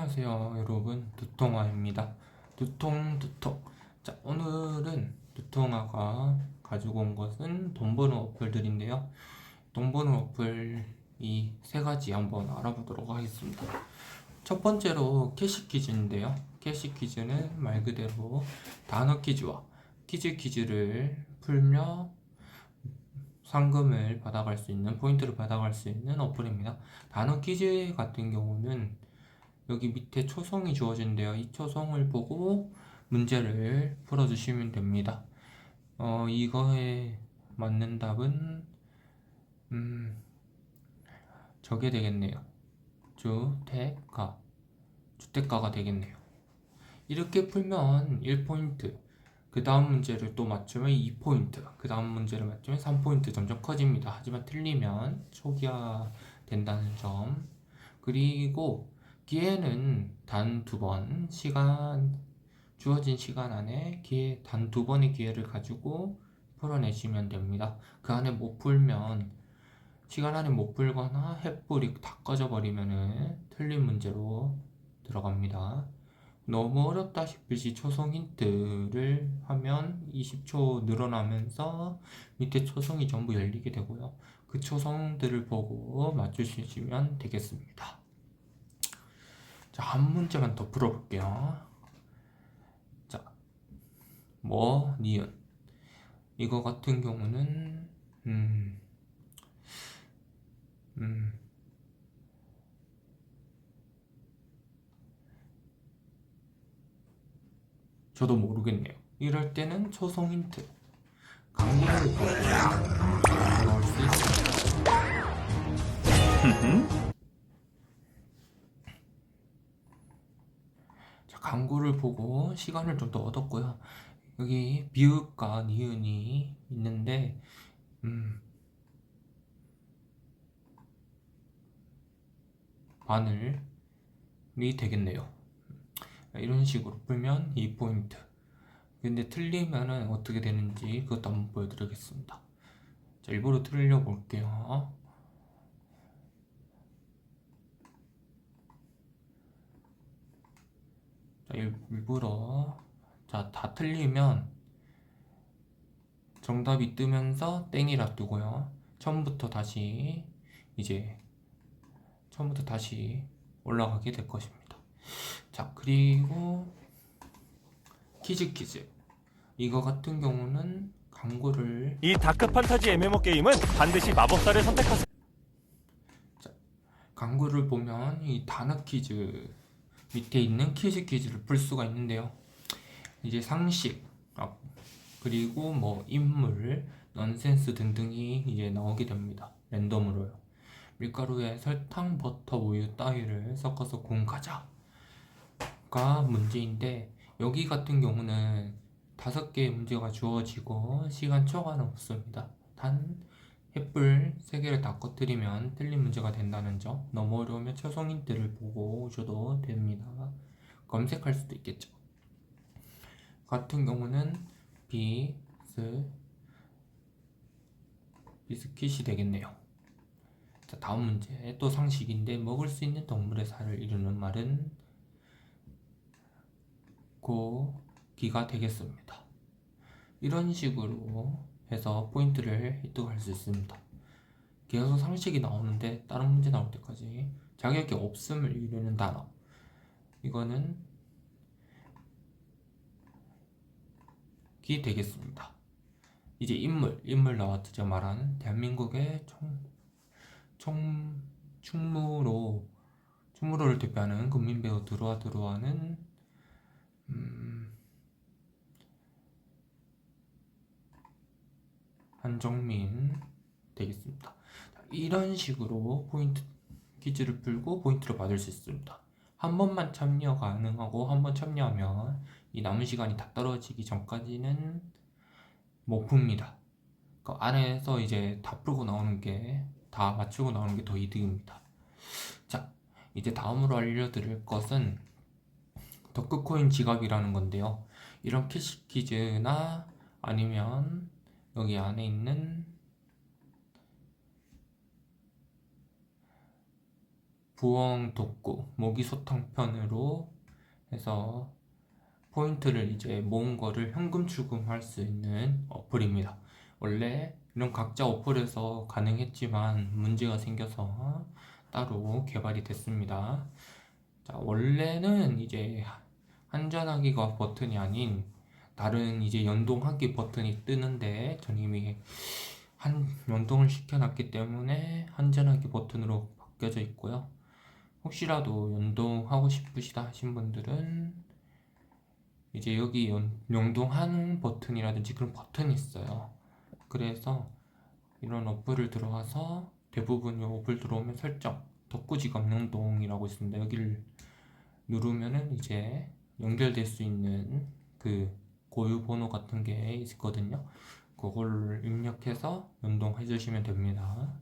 안녕하세요 여러분. 두통아입니다. 두통 두통. 자 오늘은 두통아가 가지고 온 것은 돈 버는 어플들인데요. 돈 버는 어플 이 세 가지 한번 알아보도록 하겠습니다. 첫 번째로 캐시 퀴즈인데요. 캐시 퀴즈는 말 그대로 단어 퀴즈와 퀴즈 퀴즈를 풀며 상금을 받아갈 수 있는 포인트를 받아갈 수 있는 어플입니다. 단어 퀴즈 같은 경우는 여기 밑에 초성이 주어진대요. 이 초성을 보고 문제를 풀어주시면 됩니다. 어, 이거에 맞는 답은, 음, 저게 되겠네요. 주택가. 주택가가 되겠네요. 이렇게 풀면 1포인트, 그 다음 문제를 또 맞추면 2포인트, 그 다음 문제를 맞추면 3포인트 점점 커집니다. 하지만 틀리면 초기화 된다는 점. 그리고 기회는 단 두 번, 시간, 주어진 시간 안에 기회, 단 두 번의 기회를 가지고 풀어내시면 됩니다. 그 안에 못 풀면, 시간 안에 못 풀거나 햇불이 다 꺼져버리면은 틀린 문제로 들어갑니다. 너무 어렵다 싶을 시 초성 힌트를 하면 20초 늘어나면서 밑에 초성이 전부 열리게 되고요. 그 초성들을 보고 맞추시면 되겠습니다. 자, 한 문제만 더 풀어볼게요. 자, 뭐, 니은. 이거 같은 경우는, 음, 음, 저도 모르겠네요. 이럴 때는 초성 힌트. 보고 나올 수 있습니다. 광고를 보고 시간을 좀 더 얻었고요. 여기 비읍과 니은이 있는데, 음, 바늘이 되겠네요. 이런 식으로 풀면 2포인트. 근데 틀리면은 어떻게 되는지 그것도 한번 보여드리겠습니다. 자, 일부러 틀려 볼게요. 일- 일부러 자, 다 틀리면 정답이 뜨면서 땡이라 뜨고요. 처음부터 다시 이제 처음부터 다시 올라가게 될 것입니다. 자, 그리고 퀴즈. 이거 같은 경우는 광고를 이 다크 판타지 MMO 게임은 반드시 마법사를 선택하세요. 광고를 보면 이 단어 퀴즈 밑에 있는 퀴즈 퀴즈를 풀 수가 있는데요. 이제 상식, 아, 그리고 뭐 인물, 넌센스 등등이 이제 나오게 됩니다. 랜덤으로요. 밀가루에 설탕, 버터, 우유 따위를 섞어서 구운 과자가 문제인데 여기 같은 경우는 다섯 개의 문제가 주어지고 시간 초과는 없습니다. 단 햇불 세 개를 다 꺼뜨리면 틀린 문제가 된다는 점. 너무 어려우면 초성 힌트를 보고 오셔도 됩니다. 검색할 수도 있겠죠. 같은 경우는 비스 비스킷이 되겠네요. 자, 다음 문제 또 상식인데 먹을 수 있는 동물의 살을 이루는 말은 고기가 되겠습니다. 이런 식으로 해서 포인트를 획득할 수 있습니다. 계속 상식이 나오는데 다른 문제 나올 때까지 자격이 없음을 이루는 단어 이거는 기 되겠습니다. 이제 인물 인물 나왔죠. 말하는 대한민국의 총, 총 충무로 충무로를 대표하는 국민배우 들어와 들어와는 음, 한정민 되겠습니다. 자, 이런 식으로 포인트 퀴즈를 풀고 포인트를 받을 수 있습니다. 한 번만 참여 가능하고 한 번 참여하면 이 남은 시간이 다 떨어지기 전까지는 못 풉니다. 그 안에서 이제 다 풀고 나오는 게 다 맞추고 나오는 게 더 이득입니다. 자, 이제 다음으로 알려드릴 것은 덕크코인 지갑이라는 건데요. 이런 캐시 퀴즈나 아니면 여기 안에 있는 부엉 독구 모기 소탕편으로 해서 포인트를 이제 모은 거를 현금 출금할 수 있는 어플입니다. 원래 이런 각자 어플에서 가능했지만 문제가 생겨서 따로 개발이 됐습니다. 자, 원래는 이제 한전하기가 버튼이 아닌 다른 이제 연동하기 버튼이 뜨는데 전 이미 한 연동을 시켜놨기 때문에 한전하기 버튼으로 바뀌어져 있고요. 혹시라도 연동하고 싶으시다 하신 분들은 이제 여기 연, 연동하는 버튼이라든지 그런 버튼이 있어요. 그래서 이런 어플을 들어가서 대부분 이 어플 들어오면 설정 덕구지갑 연동이라고 있습니다. 여기를 누르면은 이제 연결될 수 있는 그 고유 번호 같은 게 있거든요. 그걸 입력해서 연동해 주시면 됩니다.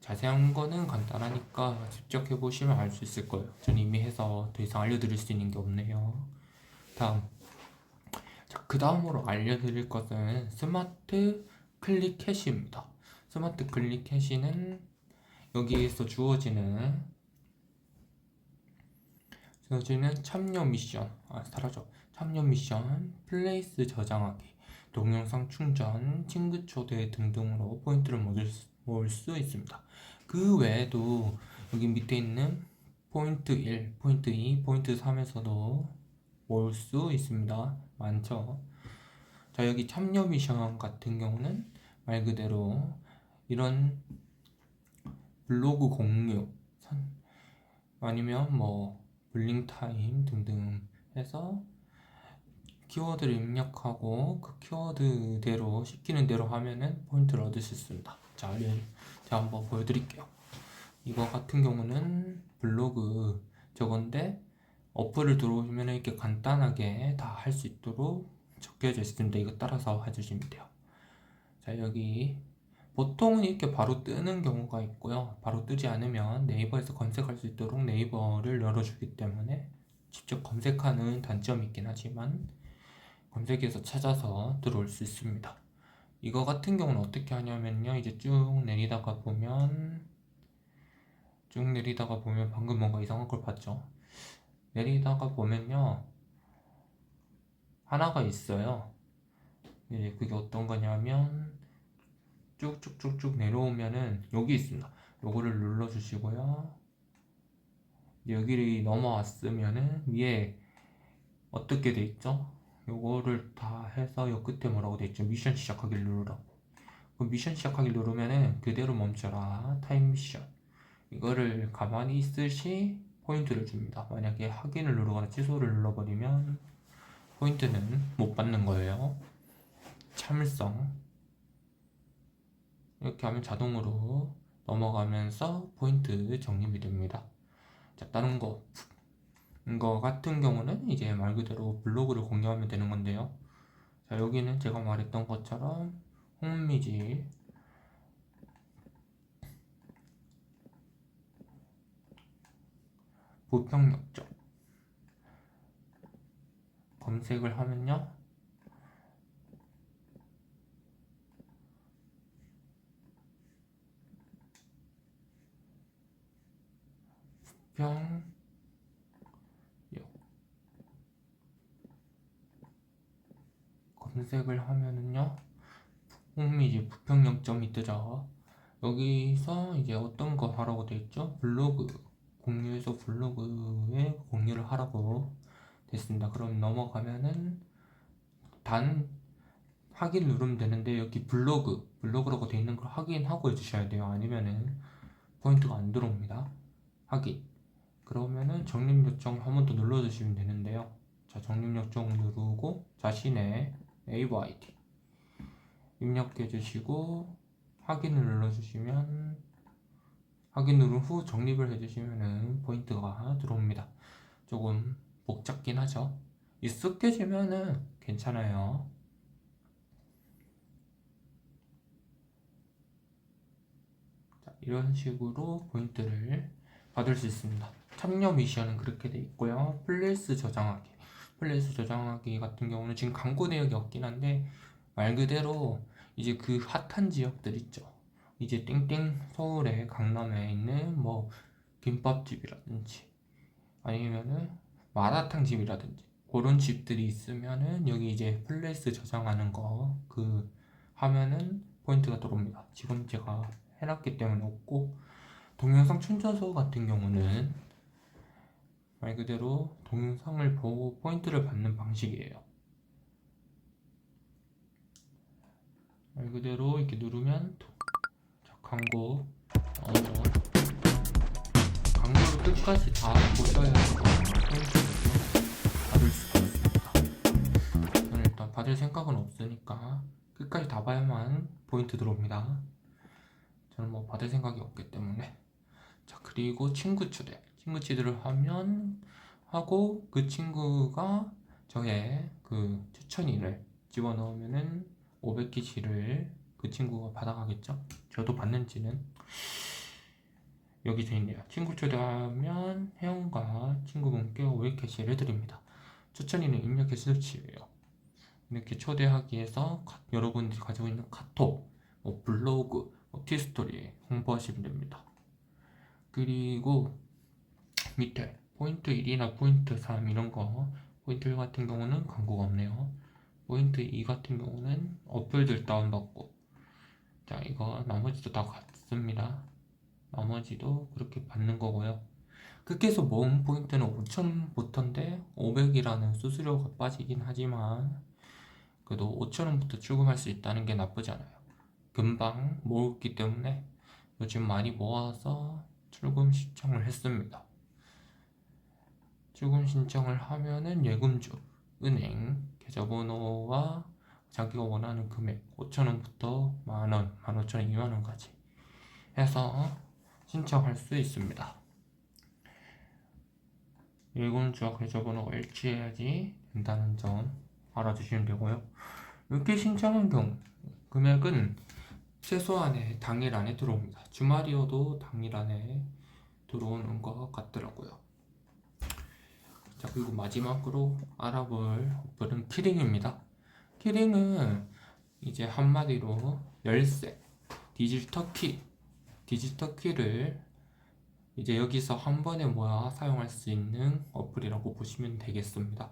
자세한 거는 간단하니까 직접 해보시면 알 수 있을 거예요. 전 이미 해서 더 이상 알려드릴 수 있는 게 없네요. 다음. 자, 그 다음으로 알려드릴 것은 스마트 클릭 캐시입니다. 스마트 클릭 캐시는 여기에서 주어지는 주어지는 참여 미션, 아, 사라져. 참여 미션, 플레이스 저장하기, 동영상 충전, 친구 초대 등등으로 포인트를 모을 수, 모을 수 있습니다. 그 외에도 여기 밑에 있는 포인트 1, 포인트 2, 포인트 3에서도 모을 수 있습니다. 많죠. 자, 여기 참여 미션 같은 경우는 말 그대로 이런 블로그 공유 선- 아니면 뭐 블링 타임 등등 해서 키워드를 입력하고 그 키워드대로 시키는 대로 하면은 포인트를 얻을 수 있습니다. 자, 예, 제가 한번 보여드릴게요. 이거 같은 경우는 블로그 저건데 어플을 들어오시면 이렇게 간단하게 다 할 수 있도록 적혀져 있습니다. 이거 따라서 해주시면 돼요. 자, 여기 보통은 이렇게 바로 뜨는 경우가 있고요. 바로 뜨지 않으면 네이버에서 검색할 수 있도록 네이버를 열어주기 때문에 직접 검색하는 단점이 있긴 하지만 검색해서 찾아서 들어올 수 있습니다. 이거 같은 경우는 어떻게 하냐면요. 이제 쭉 내리다가 보면 쭉 내리다가 보면 방금 뭔가 이상한 걸 봤죠. 내리다가 보면요. 하나가 있어요. 예, 그게 어떤 거냐면 쭉쭉쭉쭉 내려오면은 여기 있습니다. 요거를 눌러 주시고요. 여기를 넘어왔으면은 위에 어떻게 돼 있죠? 요거를 다 해서 요 끝에 뭐라고 돼 있죠? 미션 시작하기를 누르라고. 그 미션 시작하기를 누르면은 그대로 멈춰라. 타임 미션. 이거를 가만히 있을 시 포인트를 줍니다. 만약에 확인을 누르거나 취소를 눌러버리면 포인트는 못 받는 거예요. 참을성. 이렇게 하면 자동으로 넘어가면서 포인트 적립이 됩니다. 자, 다른 거. 이거 같은 경우는 이제 말 그대로 블로그를 공유하면 되는 건데요. 자, 여기는 제가 말했던 것처럼 홈이지 부평역점 검색을 하면요. 부평 검색을 하면은요 홈이지 부평역점이 뜨죠 여기서 이제 어떤 거 하라고 돼 있죠? 블로그 공유해서 블로그에 공유를 하라고 됐습니다. 그럼 넘어가면은 단 확인 누르면 되는데 여기 블로그 블로그라고 돼 있는 걸 확인하고 해주셔야 돼요. 아니면은 포인트가 안 들어옵니다. 확인. 그러면은 적립 요청 한 번 더 눌러주시면 되는데요. 자 적립 요청 누르고 자신의 아이디 입력해 주시고 확인을 눌러 주시면 확인 누른 후 적립을 해 주시면은 포인트가 들어옵니다. 조금 복잡긴 하죠. 익숙해지면은 괜찮아요. 자, 이런 식으로 포인트를 받을 수 있습니다. 참여 미션은 그렇게 돼 있고요. 플레이스 저장하기. 플레이스 저장하기 같은 경우는 지금 광고 내역이 없긴 한데 말 그대로 이제 그 핫한 지역들 있죠. 이제 땡땡 서울에 강남에 있는 뭐 김밥집이라든지 아니면은 마라탕 집이라든지 그런 집들이 있으면은 여기 이제 플레이스 저장하는 거 그 하면은 포인트가 들어옵니다. 지금 제가 해놨기 때문에 없고 동영상 충전소 같은 경우는 말 그대로 동영상을 보고 포인트를 받는 방식이에요. 말 그대로 이렇게 누르면 광고 어, 광고를 끝까지 다 보셔야 포인트를 받을 수가 있습니다. 저는 일단 받을 생각은 없으니까 끝까지 다 봐야만 포인트 들어옵니다. 저는 뭐 받을 생각이 없기 때문에 자 그리고 친구 초대 친구 초대를 하면 하고 그 친구가 저의 그 추천인을 집어넣으면은 500기치를 그 친구가 받아가겠죠? 저도 받는지는. 여기 돼 있네요. 친구 초대하면 회원과 친구분께 500캐시를 드립니다. 추천인은 입력 개수치예요. 이렇게 초대하기 위해서 카- 여러분들이 가지고 있는 카톡, 뭐 블로그, 뭐 티스토리에 홍보하시면 됩니다. 그리고 밑에 포인트 1이나 포인트 3 이런 거 포인트 1 같은 경우는 광고가 없네요. 포인트 2 같은 경우는 어플들 다운받고 자 이거 나머지도 다 같습니다. 나머지도 그렇게 받는 거고요. 끝에서 모은 포인트는 5,000부터인데 500이라는 수수료가 빠지긴 하지만 그래도 5,000원부터 출금할 수 있다는 게 나쁘지 않아요. 금방 모았기 때문에 요즘 많이 모아서 출금 신청을 했습니다. 출금 신청을 하면은 예금주, 은행, 계좌번호와 자기가 원하는 금액 5,000원부터 만원, 15,000원, 2만원까지 해서 신청할 수 있습니다. 예금주와 계좌번호가 일치해야지 된다는 점 알아주시면 되고요. 이렇게 신청한 경우 금액은 최소한의 당일 안에 들어옵니다. 주말이어도 당일 안에 들어오는 것 같더라고요. 자 그리고 마지막으로 알아볼 어플은 키링입니다. 키링은 이제 한마디로 열쇠, 디지털 키, 디지털 키를 이제 여기서 한 번에 모아 사용할 수 있는 어플이라고 보시면 되겠습니다.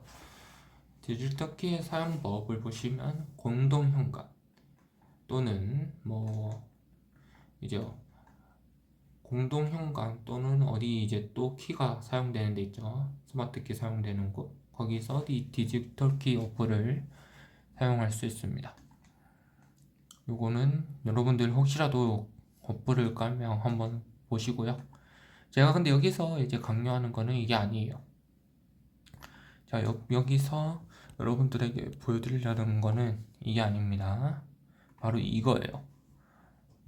디지털 키의 사용법을 보시면 공동 현관 또는 뭐 이제 공동 현관 또는 어디 이제 또 키가 사용되는 데 있죠 스마트 키 사용되는 곳 거기서 이 디지털 키 어플을 사용할 수 있습니다 요거는 여러분들 혹시라도 어플을 깔면 한번 보시고요 제가 근데 여기서 이제 강요하는 거는 이게 아니에요 자 여, 여기서 여러분들에게 보여드리려는 거는 이게 아닙니다. 바로 이거예요.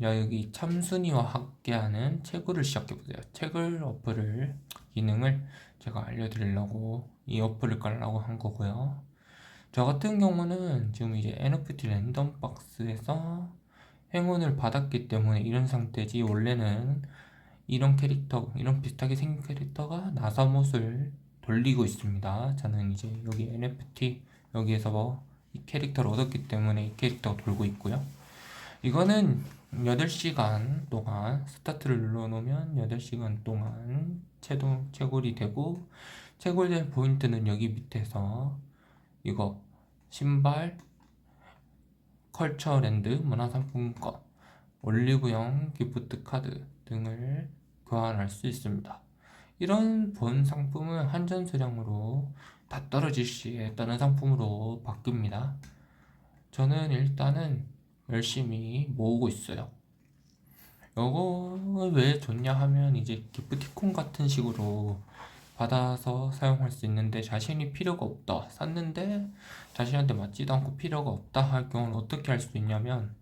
야, 여기 참순이와 함께하는 채굴을 시작해보세요. 채굴 어플을, 기능을 제가 알려드리려고 이 어플을 깔라고 한 거고요. 저 같은 경우는 지금 이제 NFT 랜덤 박스에서 행운을 받았기 때문에 이런 상태지 원래는 이런 캐릭터, 이런 비슷하게 생긴 캐릭터가 나사못을 돌리고 있습니다. 저는 이제 여기 NFT 여기에서 뭐 이 캐릭터를 얻었기 때문에 이 캐릭터가 돌고 있고요. 이거는 8시간 동안 스타트를 눌러놓으면 8시간 동안 채동, 채굴이 되고 채굴된 포인트는 여기 밑에서 이거 신발, 컬처랜드, 문화상품권, 올리브영 기프트 카드 등을 교환할 수 있습니다. 이런 본 상품은 한전 수량으로 다 떨어질 시에 다른 상품으로 바뀝니다. 저는 일단은 열심히 모으고 있어요. 이거 왜 좋냐 하면 이제 기프티콘 같은 식으로 받아서 사용할 수 있는데 자신이 필요가 없다. 샀는데 자신한테 맞지도 않고 필요가 없다 할 경우는 어떻게 할 수 있냐면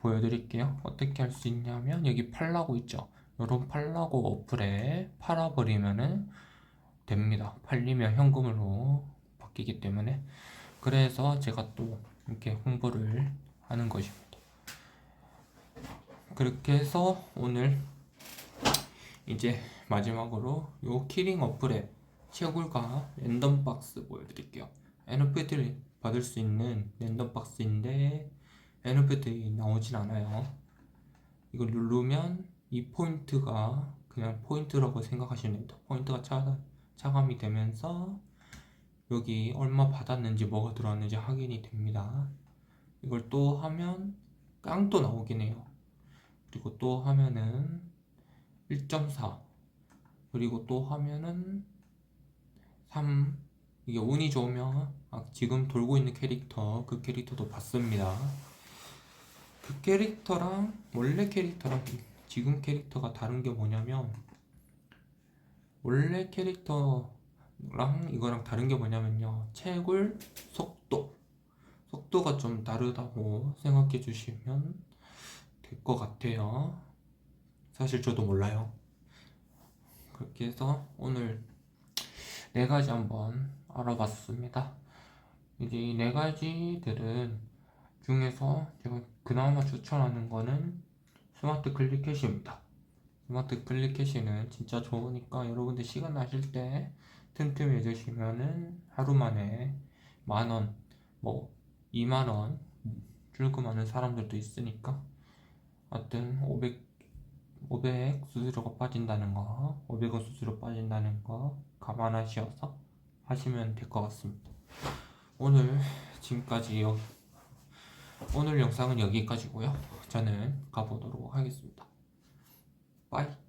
보여드릴게요. 어떻게 할 수 있냐면 여기 팔라고 있죠? 요런 팔라고 어플에 팔아버리면은 됩니다. 팔리면 현금으로 바뀌기 때문에. 그래서 제가 또 이렇게 홍보를 하는 것입니다 그렇게 해서 오늘 이제 마지막으로 요 키링 어플의 채굴과 랜덤 박스 보여드릴게요. NFT를 받을 수 있는 랜덤 박스인데 NFT 나오진 않아요. 이걸 누르면 이 포인트가 그냥 포인트라고 생각하시면 됩니다. 포인트가 차, 차감이 되면서 여기 얼마 받았는지 뭐가 들어왔는지 확인이 됩니다. 이걸 또 하면 깡또 나오긴 해요. 그리고 또 하면은 1.4 그리고 또 하면은 3 이게 운이 좋으면 아, 지금 돌고 있는 캐릭터 그 캐릭터도 받습니다. 그 캐릭터랑 원래 캐릭터랑 지금 캐릭터가 다른 게 뭐냐면 원래 캐릭터랑 이거랑 다른 게 뭐냐면요 채굴 속도 속도가 좀 다르다고 생각해 주시면 될 것 같아요. 사실 저도 몰라요. 그렇게 해서 오늘 네 가지 한번 알아봤습니다. 이제 이 네 가지들은 중에서 제가 그나마 추천하는 거는 스마트 클릭 캐시입니다. 스마트 클릭 캐시는 진짜 좋으니까 여러분들 시간 나실 때 틈틈이 해주시면은 하루 만에 만 원, 뭐 2만 원 출금하는 사람들도 있으니까 하여튼 500, 500 수수료가 빠진다는 거, 500원 수수료 빠진다는 거 감안하셔서 하시면 될 것 같습니다. 오늘 지금까지 여, 오늘 영상은 여기까지고요. 저는 가보도록 하겠습니다. 빠이.